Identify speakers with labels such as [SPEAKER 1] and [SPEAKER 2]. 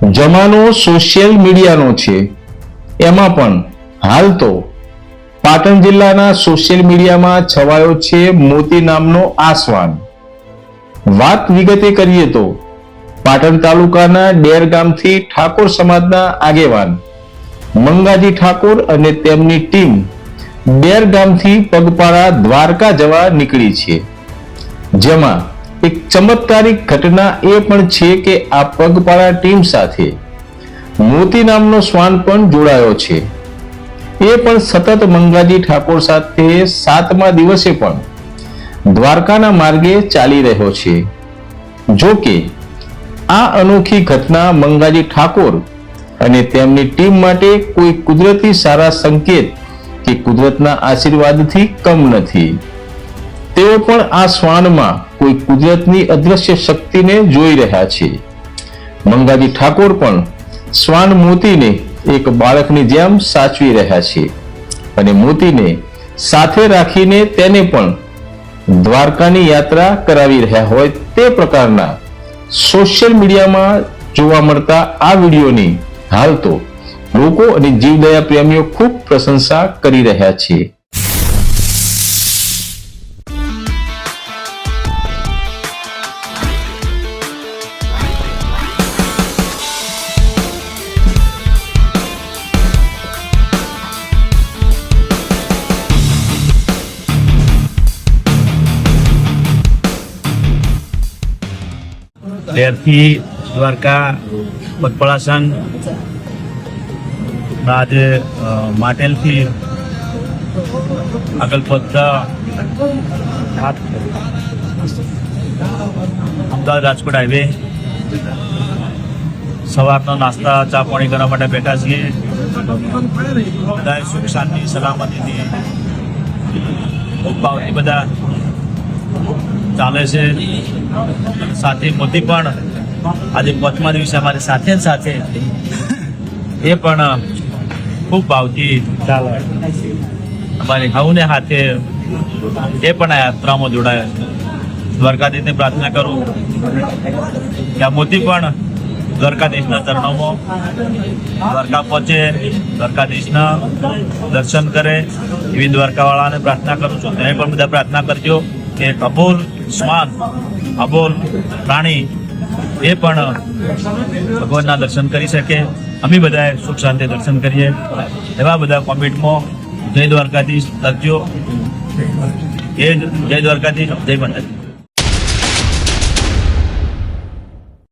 [SPEAKER 1] જમાનો સોશિયલ મીડિયાનો છે. એમાં પણ હાલ તો પાટણ જિલ્લાના સોશિયલ મીડિયામાં છવાયો છે મોતી નામનો આસવાન. વાત વિગતે કરીએ તો પાટણ તાલુકાના ડેર ગામથી ઠાકોર સમાજના આગેવાન મંગાજી ઠાકોર અને તેમની ટીમ ડેર ગામથી પગપાળા દ્વારકા જવા નીકળી છે. જેમાં એક ચમત્કારિક ઘટના એ પણ છે કે આ પગપાળા ટીમ સાથે મોતી નામનો શ્વાન પણ જોડાયો છે. એ પણ સતત મંગાજી ઠાકોર સાથે સાતમા દિવસે પણ દ્વારકાના માર્ગે ચાલી રહ્યો છે. જો કે આ અનોખી ઘટના મંગાજી ઠાકોર અને તેમની ટીમ માટે કોઈ કુદરતી સારા સંકેત કે કુદરતના આશીર્વાદથી કમ નથી. તેઓ પણ આ શ્વાનમાં કોઈ કુદરતની અદ્રશ્ય શક્તિને જોઈ રહ્યા છે. મંગાજી ઠાકોર પણ શ્વાન મોતીને એક બાળકની જેમ સાચવી રહ્યા છે અને મોતીને સાથે રાખીને તેને પણ દ્વારકાની યાત્રા કરાવી રહ્યા હોય તે પ્રકારના સોશિયલ મીડિયામાં જોવા મળતા આ વિડીયોની હાલ તો લોકો અને જીવદયા પ્રેમીઓ ખૂબ પ્રશંસા કરી રહ્યા છે.
[SPEAKER 2] ત્યારથી દ્વારકા પગપળા સંઘ આજે માટેલથી આગળ વધતા અમદાવાદ રાજકોટ હાઈવે. સવારનો નાસ્તા, ચા પાણી કરવા માટે બેઠા છીએ. બધા સુખ, શાંતિ, સલામતીથી. ભાવથી બધા. ચાલે છે. સાથે મોદી પણ આજે પાંચમા દિવસે અમારી સાથે સાથે એ પણ ખૂબ ભાવથી ચાલે. અમારી હવને હાથે એ પણ આ યાત્રામાં જોડાયા. દ્વારકાધીશને પ્રાર્થના કરું કે આ મોતી પણ દ્વારકાધીશના ચરણોમાં દ્વારકા પહોંચે, દ્વારકાધીશના દર્શન કરે એવી દ્વારકાવાળાને પ્રાર્થના કરું છું. તમે પણ બધા પ્રાર્થના કરજો કે અબોલ શ્વાન અબોલ, પ્રાણી, એ પણ ભગવાનના દર્શન કરી શકે. અમે બધાએ સુખ શાંતિ દર્શન કરીએ. એવા બધા કોમેન્ટમાં જય દ્વારકાધીશ લખજો. એ જય દ્વારકાધીશ, જય માતાજી